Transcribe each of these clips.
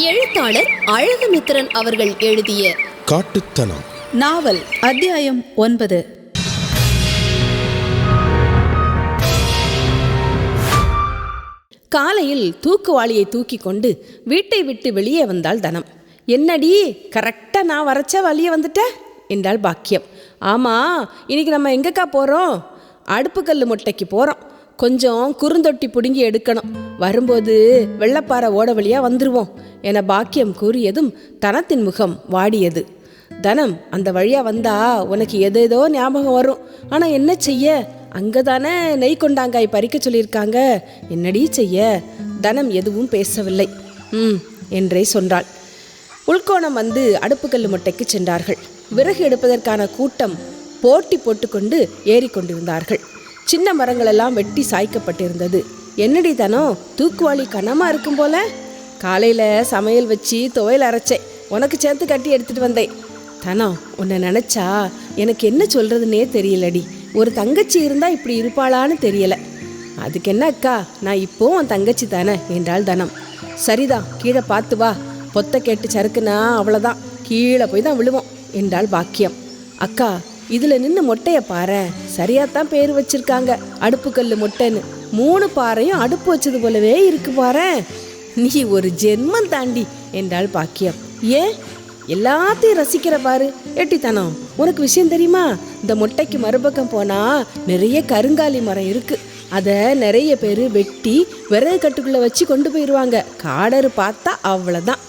எழுத்தாளர் அழகுமித்திரன் அவர்கள் எழுதிய காட்டுத்தனம். நாவல் அத்தியாயம் ஒன்பது. காலையில் தூக்குவாளியை தூக்கி கொண்டு வீட்டை விட்டு வெளியே வந்தாள் தனம். என்னடி கரெக்டாக நான் வரைச்ச வழியே வந்துட்ட? என்றாள் பாக்கியம். ஆமாம் இன்னைக்கு நம்ம எங்கக்கா போகிறோம் அடுப்புக்கல் முட்டைக்கு போகிறோம் கொஞ்சம் குறுந்தொட்டி பிடுங்கி எடுக்கணும். வரும்போது வெள்ளப்பாறை ஓட வழியாக வந்துருவோம் என பாக்கியம் கூறியதும் தனத்தின் முகம் வாடியது. தனம் அந்த வழியாக வந்தா உனக்கு எதேதோ ஞாபகம் வரும். ஆனால் என்ன செய்ய? அங்கே தானே நெய் கொண்டாங்காய் பறிக்க சொல்லியிருக்காங்க. என்னடி செய்ய? தனம் எதுவும் பேசவில்லை. ம் என்றே சொன்னாள். உள்கோணம் வந்து அடுப்புக்கல் முட்டைக்கு சென்றார்கள். விறகு எடுப்பதற்கான கூட்டம் போட்டி போட்டுக்கொண்டு ஏறிக்கொண்டிருந்தார்கள். சின்ன மரங்களெல்லாம் வெட்டி சாய்க்கப்பட்டிருந்தது. என்னடி தனம் தூக்குவாளி கனமாக இருக்கும் போல? காலையில் சமையல் வச்சு துவையல் அரைச்சேன் உனக்கு சேர்த்து கட்டி எடுத்துகிட்டு வந்தேன். தனம் உன்னை நினச்சா எனக்கு என்ன சொல்கிறதுனே தெரியலடி. ஒரு தங்கச்சி இருந்தால் இப்படி இருப்பாளான்னு தெரியலை. அதுக்கு என்ன அக்கா நான் இப்போ உன் தங்கச்சி தானே என்றாள் தனம். சரிதான் கீழே பார்த்து வா. பொத்த கேட்டு சறுக்குனா அவ்வளோதான் கீழே போய் தான் விழுவோம் என்றாள் பாக்கியம். அக்கா இதில் நின்று மொட்டையை பாரு சரியாத்தான் பேர் வச்சிருக்காங்க. அடுப்புக்கல்லு மொட்டைன்னு. மூணு பாறையும் அடுப்பு வச்சது போலவே இருக்கு பாரு நீ ஒரு ஜென்மம் தாண்டி என்றாள் பாக்கியம். ஏன்? எல்லாத்தையும் ரசிக்கிற பாரு. எட்டித்தனம் உனக்கு விஷயம் தெரியுமா? இந்த மொட்டைக்கு மறுபக்கம் போனா நிறைய கருங்காலி மரம் இருக்கு. அதை நிறைய பேர் வெட்டி விறகு கட்டுக்குள்ளே வச்சு கொண்டு போயிடுவாங்க காடரு பார்த்தா அவ்வளோதான்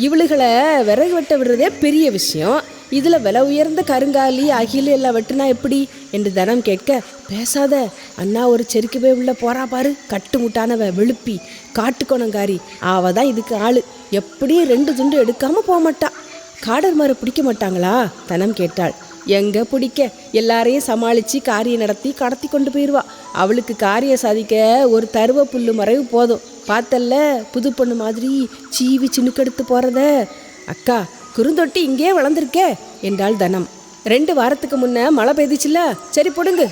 இவளுகளை விறகு வெட்ட விடுறதே பெரிய விஷயம். இதில் விலை உயர்ந்த கருங்காலி அகில் எல்லாம் வெட்டுனா எப்படி என்று தனம் கேட்க பேசாத அண்ணா ஒரு செருக்கு போய் உள்ள போறா பாரு கட்டுமுட்டானவ வெளுப்பி காட்டுக்கோணங்காரி அவ தான் இதுக்கு ஆளு. எப்படியும் ரெண்டு துண்டு எடுக்காம போக மாட்டா. காடர் மாரை பிடிக்க மாட்டாங்களா? தனம் கேட்டாள். எங்க பிடிக்க? எல்லாரையும் சமாளித்து காரியம் நடத்தி கடத்தி கொண்டு போயிடுவா அவளுக்கு காரியம் சாதிக்க ஒரு தருவ புல்லு மறைவு போதும். பார்த்தல்ல புது பொண்ணு மாதிரி சீவி சினுக்கெடுத்து போகிறத அக்கா குறுந்தொட்டி இங்கே வளர்ந்துருக்கே என்றாள் தனம். ரெண்டு வாரத்துக்கு முன்ன மழை பெய்துச்சுல சரி பிடுங்கு.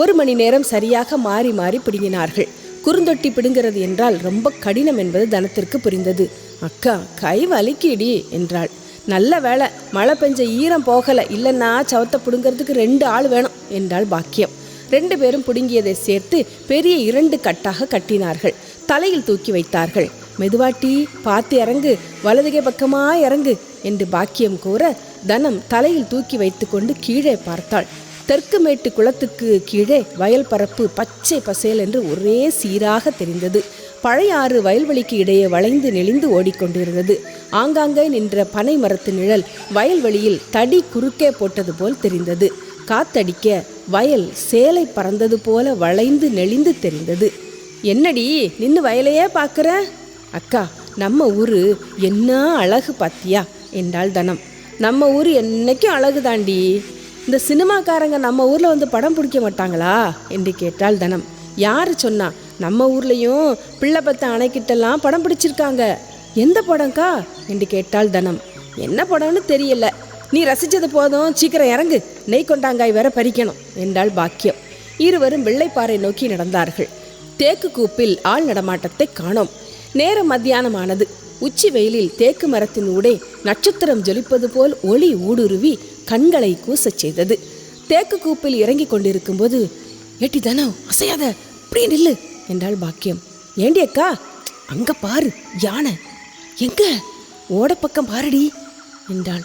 ஒரு மணி நேரம் சரியாக மாறி மாறி பிடுங்கினார்கள். குறுந்தொட்டி பிடுங்கிறது என்றால் ரொம்ப கடினம் என்பது தனத்திற்கு புரிந்தது. அக்கா கை வலிக்கிடி என்றாள். நல்ல வேலை மழை பெஞ்ச ஈரம் போகலை இல்லைன்னா சவத்தை பிடுங்கிறதுக்கு ரெண்டு ஆள் வேணும் என்றாள் பாக்கியம். ரெண்டு பேரும் பிடுங்கியதை சேர்த்து பெரிய இரண்டு கட்டாக கட்டினார்கள். தலையில் தூக்கி வைத்தார்கள். மெதுவாட்டி பார்த்து இறங்கு வலதுகை பக்கமா இறங்கு என்று பாக்கியம் கூற தனம் தலையில் தூக்கி வைத்துக்கொண்டு கீழே பார்த்தாள். தெற்கு மேட்டு குளத்துக்கு கீழே வயல் பரப்பு பச்சை பசேல் என்று ஒரே சீராக தெரிந்தது. பழைய ஆறு வயல்வெளிக்கு இடையே வளைந்து நெளிந்து ஓடிக்கொண்டிருந்தது. ஆங்காங்கே நின்ற பனை மரத்து நிழல் வயல்வெளியில் தடி குறுக்கே போட்டது போல் தெரிந்தது. காத்தடிக்க வயல் சேலை பறந்தது போல வளைந்து நெளிந்து தெரிந்தது. என்னடி நின்று வயலையே பார்க்குற? அக்கா நம்ம ஊர் என்ன அழகு பார்த்தியா என்றாள் தனம். நம்ம ஊர் என்னைக்கும் அழகு தாண்டி இந்த சினிமாக்காரங்க நம்ம ஊரில் வந்து படம் பிடிக்க மாட்டாங்களா? என்று கேட்டாள் தனம். யார் சொன்னா நம்ம ஊர்லேயும் பிள்ளை பத்த அணைக்கிட்டெல்லாம் படம் பிடிச்சிருக்காங்க. எந்த படம்க்கா? என்று கேட்டாள் தனம். என்ன படம்னு தெரியல. நீ ரசித்தது போதும் சீக்கிரம் இறங்கு. நெய் கொண்டாங்காய் வேற பறிக்கணும் என்றாள் பாக்கியம். இருவரும் வெள்ளைப்பாறை நோக்கி நடந்தார்கள். தேக்கு கூப்பில் ஆள் நடமாட்டத்தை காணோம். நேரம் மத்தியானமானது. உச்சி வெயிலில் தேக்கு மரத்தின் ஊடே நட்சத்திரம் ஜொலிப்பது போல் ஒளி ஊடுருவி கண்களை கூசச் செய்தது. தேக்கு கூப்பில் இறங்கிக் கொண்டிருக்கும்போது ஏட்டி தானோ அசையாத இப்படி நில்லு என்றாள் பாக்கியம். ஏண்டி அக்கா அங்க பாரு யானை. எங்க? ஓடப்பக்கம் பாருடி என்றாள்.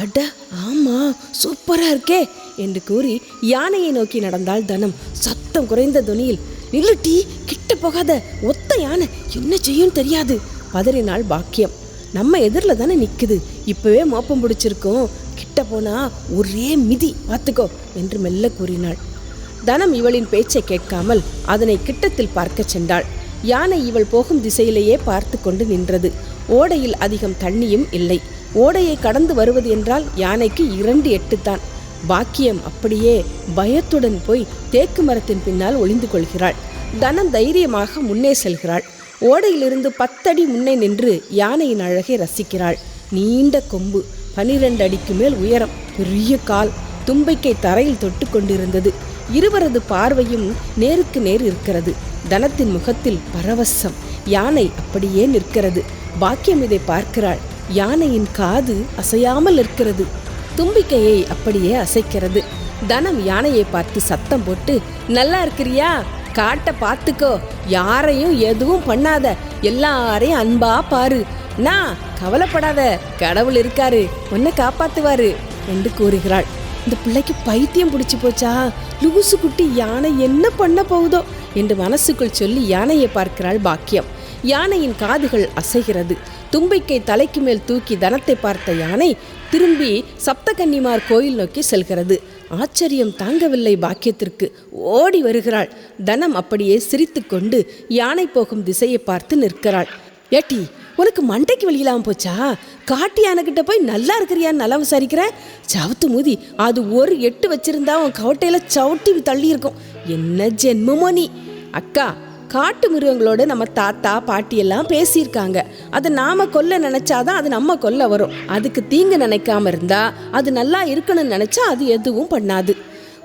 அட ஆமா சூப்பரா இருக்கே என்று கூறி யானையை நோக்கி நடந்தாள் தனம். சத்தம் குறைந்த துணியில் நில்லுட்டி கிட்ட போகாத ஒத்த யானை. என்ன செய்யும் தெரியாது. பதறினால் பாக்கியம். நம்ம எதிரில் தானே நிற்குது இப்போவே மோப்பம் பிடிச்சிருக்கோம். கிட்ட போனா ஒரே மிதி. பார்த்துக்கோ என்று மெல்ல கூறினாள். தனம் இவளின் பேச்சை கேட்காமல் அதனை கிட்டத்தில் பார்க்கச் சென்றாள். யானை இவள் போகும் திசையிலேயே பார்த்து கொண்டு நின்றது. ஓடையில் அதிகம் தண்ணியும் இல்லை. ஓடையை கடந்து வருவது என்றால் யானைக்கு இரண்டு எட்டுத்தான். பாக்கியம் அப்படியே பயத்துடன் போய் தேக்கு மரத்தின் பின்னால் ஒளிந்து கொள்கிறாள். தனம் தைரியமாக முன்னே செல்கிறாள். ஓடையிலிருந்து பத்தடி முன்னே நின்று யானையின் அழகை ரசிக்கிறாள். நீண்ட கொம்பு பனிரெண்டு அடிக்கு மேல் உயரம் பெரிய கால் தும்பிக்கை தரையில் தொட்டு கொண்டிருந்தது. இருவரது பார்வையும் நேருக்கு நேர் இருக்கிறது. தனத்தின் முகத்தில் பரவசம் யானை அப்படியே நிற்கிறது. பாக்கியம் இதை பார்க்கிறாள். யானையின் காது அசையாமல் இருக்கிறது தும்பிக்கையை அப்படியே அசைக்கிறது. தனம் யானையை பார்த்து சத்தம் போட்டு நல்லா இருக்கிறியா? காட்டை பார்த்துக்கோ. யாரையும் எதுவும் பண்ணாத. எல்லாரையும் அன்பா பாரு. நான் கவலைப்படாத. கடவுள் இருக்காரு. உன்னை காப்பாத்துவாரு. என்று கூறுகிறாள். இந்த பிள்ளைக்கு பைத்தியம் பிடிச்சி போச்சா? லூசு குட்டி யானை என்ன பண்ண போகுதோ? என்று மனசுக்குள் சொல்லி யானையை பார்க்கிறாள் பாக்கியம். யானையின் காதுகள் அசைகிறது. தும்பிக்கை தலைக்கு மேல் தூக்கி தனத்தை பார்த்த யானை திரும்பி சப்தகன்னிமார் கோயில் நோக்கி செல்கிறது. ஆச்சரியம் தாங்கவில்லை பாக்கியத்திற்கு. ஓடி வருகிறாள். தனம் அப்படியே சிரித்துக்கொண்டு யானை போகும் திசையை பார்த்து நிற்கிறாள். ஏட்டி உனக்கு மண்டைக்கு வெளியிலாம போச்சா? காட்டு யானைக்கிட்ட போய் நல்லா இருக்கிறியான்னு நல்லா விசாரிக்கிற? சவுத்து மூதி அது ஒரு எட்டு வச்சிருந்தா உன் கவட்டையில் சவுட்டி தள்ளி இருக்கும் என்ன ஜென்மமோ நீ? அக்கா காட்டு மிருகங்களோட நம்ம தாத்தா பாட்டி எல்லாம் பேசியிருக்காங்க. அதை நாம கொல்ல நினைச்சாதான் அது நம்ம கொல்ல வரும். அதுக்கு தீங்கு நினைக்காம இருந்தா அது நல்லா இருக்கணும்னு நினைச்சா அது எதுவும் பண்ணாது.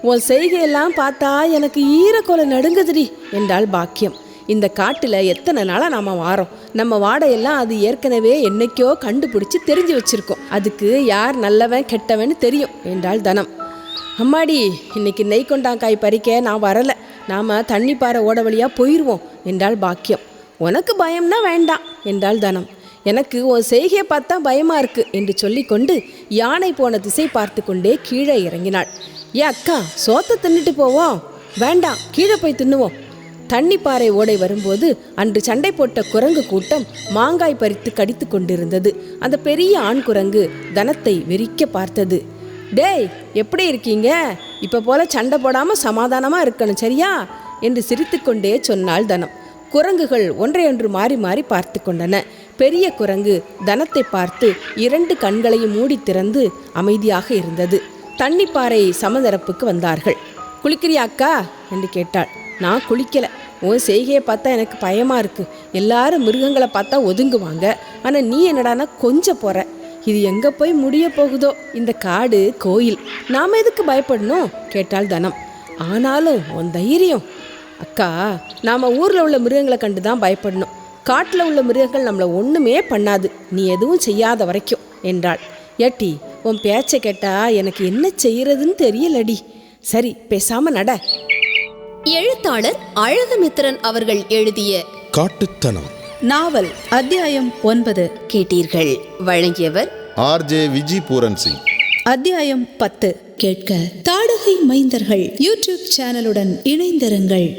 உன் செய்கையெல்லாம் பார்த்தா எனக்கு ஈரக்கொலை நடுங்குதுடி என்றாள் பாக்கியம். இந்த காட்டில் எத்தனை நாளாக நாம் வாரோம். நம்ம வாடையெல்லாம் அது ஏற்கனவே என்னைக்கோ கண்டுபிடிச்சி தெரிஞ்சு வச்சுருக்கோம். அதுக்கு யார் நல்லவன் கெட்டவன்னு தெரியும் என்றாள் தனம். அம்மாடி இன்னைக்கு நெய் கொண்டாங்காய் பறிக்க நான் வரலை. நாம் தண்ணி பாறை ஓட வழியாக போயிடுவோம் என்றாள் பாக்கியம். உனக்கு பயம்னா வேண்டாம் என்றாள் தனம். எனக்கு உன் செய்கையை பார்த்தா பயமா இருக்கு என்று சொல்லிக்கொண்டு யானை போன திசை பார்த்து கொண்டே கீழே இறங்கினாள். ஏ அக்கா சோத்தை தின்னுட்டு போவோம் வேண்டாம் கீழே போய் தின்னுவோம். தண்ணி பாறை ஓடை வரும்போது அன்று சண்டை போட்ட குரங்கு கூட்டம் மாங்காய் பறித்து கடித்து கொண்டிருந்தது. அந்த பெரிய ஆண் குரங்கு தனத்தை வெறிக்க பார்த்தது. டேய் எப்படி இருக்கீங்க? இப்போ போல சண்டை போடாமல் சமாதானமாக இருக்கணும் சரியா? என்று சிரித்துக்கொண்டே சொன்னாள் தனம். குரங்குகள் ஒன்றையொன்று மாறி மாறி பார்த்து கொண்டன. பெரிய குரங்கு தனத்தை பார்த்து இரண்டு கண்களையும் மூடி திறந்து அமைதியாக இருந்தது. தண்ணிப்பாறை சமதரப்புக்கு வந்தார்கள். குளிக்கிறியா அக்கா? என்று கேட்டாள். நான் குளிக்கலை. உன் செய்கையை பார்த்தா எனக்கு பயமாக இருக்குது எல்லாரும் மிருகங்களை பார்த்தா ஒதுங்குவாங்க. ஆனால் நீ என்னடானா கொஞ்சம் போகிற இது எங்க போய் முடிய போகுதோ? இந்த காடு கோயில். நாம எதுக்கு பயப்படணும்? கேட்டாள் தனம். ஆனாலும் உன் தைரியம். அக்கா நாம ஊர்ல உள்ள மிருகங்களை கண்டு தான் பயப்படணும். காட்டுல உள்ள மிருகங்கள் நம்மள ஒண்ணுமே பண்ணாது. நீ எதுவும் செய்யாத வரைக்கும் என்றாள். ஏட்டி உன் பேச்சை கேட்டா எனக்கு என்ன செய்யறதுன்னு தெரியலடி. சரி பேசாம நட. எழுத்தாளர் அழகுமித்திரன் அவர்கள் எழுதிய காட்டுத்தனம். நாவல் அத்தியாயம் ஒன்பது. கேட்டீர்கள். வழங்கியவர் ஆர்ஜே விஜி பூரன் சிங். அத்தியாயம் பத்து. கேட்க தாடகை மைந்தர்கள் யூடியூப் சேனலுடன் இணைந்திருங்கள்.